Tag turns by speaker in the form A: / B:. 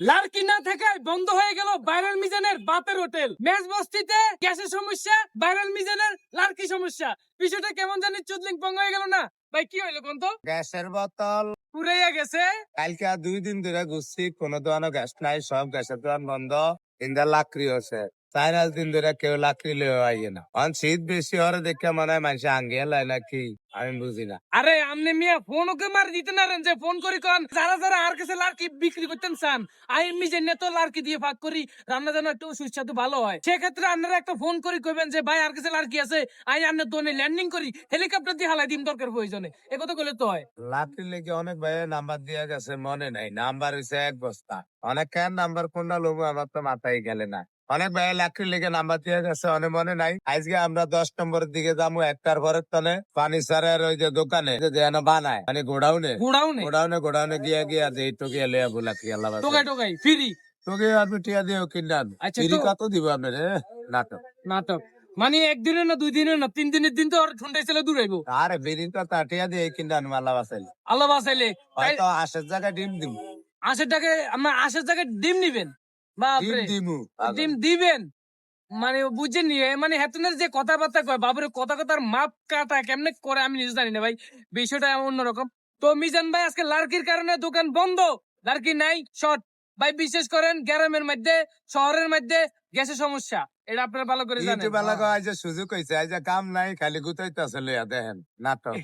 A: লার্কি না থাকায় বন্ধ হয়ে গেল ভাইরাল মিজানের বাপের হোটেল। মেজ বস্তিতে গ্যাসের সমস্যা ভাইরাল মিজানের লার্কি সমস্যা। বিষয়টা কেমন জানি চুদলিং পঙ্গ হয়ে গেল না? ভাই কি হইল কোন তো
B: গ্যাসের বোতল।
A: পুরাইয়া গেছে।
B: কালকে দুই দিন ধরে ঘুরছি কোনো দোকানও গ্যাস নাই সব গ্যাসের দোকান বন্ধ। ইন্দা লাকড়ি হচ্ছে চার পাঁচ দিন ধরে কেউ লাকড়ি লয়ে আইয়ে না। অন শীত বেশি দেখে মনে হয় মানুষ আঙ্গে লাই নাকি? আমি বুঝি না।
A: আরে আমনে মিয়া ফোন ওকে মার দিতে না রেন যে ফোন করি কন। যারা যারা আর কাছে লার্কি বিক্রি করতেন চান আই মিজে নে তো লার্কি দিয়ে ভাগ করি রান্না যেন একটু সুস্বাদু ভালো হয়। সেক্ষেত্রে আপনারা একটা ফোন করি কইবেন যে ভাই আর কাছে লার্কি আছে আই আপনার দোনে ল্যান্ডিং করি হেলিকপ্টার দিয়ে হালাই দিম দরকার প্রয়োজনে। এ কথা কইলে তো হয়।
B: লাকড়ি লেগে অনেক ভাই নাম্বার দিয়ে গেছে মনে নাই। নাম্বার হয়েছে এক বস্তা। অনেক নাম্বার কোনটা লোক আমার তো মাথায় গেলে না। অনেক ভাই লাকড়ি লেগে নাম্বার দিয়ে গেছে অনেক মনে নাই। আজকে আমরা দশ নম্বরের দিকে যাব একটার পরের তনে ফার্নিচারের ওই যে দোকানে যেন বানায় মানে গোডাউনে।
A: গুড়াও নেই
B: গোডাউনে গোডাউনে গিয়ে গিয়ে যে তো গিয়ে লইয়া বলা কি আল্লাহ
A: টোকাই টোকাই ফ্রি।
B: তোকে আপনি টিয়া দিয়ে কিনে আন ফিরি কত দিব আপনার নাটক।
A: নাটক। মানে একদিনে না দুই দিনে না তিন দিনের দিন তো আর ঠুন্ডাই ছেলে দূরাইবো
B: আরে বিরিন তো তা টিয়া দিয়ে কিনে আনব আল্লাহ বাসাইলে।
A: আল্লাহ বাসাইলে।
B: হয়তো আশের জায়গায় ডিম দিব।
A: আশের টাকা আমার আশের জায়গায় ডিম নিবেন? বাপরে ডিম দিবেন? মানে বুঝছেন নি মানে হেতনের যে কথাবার্তা কয় বাবুরে কথা কথার মাপ কাটা কেমনে করে আমি নিজে জানি না ভাই বিষয়টা অন্যরকম। তো মিজান ভাই আজকে লার্কির কারণে দোকান বন্ধ লার্কি নাই শর্ট। ভাই বিশেষ করেন গ্রামের মধ্যে শহরের মধ্যে গ্যাসের সমস্যা এটা আপনারা ভালো করে জানেন।
B: ইউটিউব এলাকা আজ সুযোগ হয়েছে আজ কাম নাই খালি গুতাইতে আসলে দেখেন নাটক।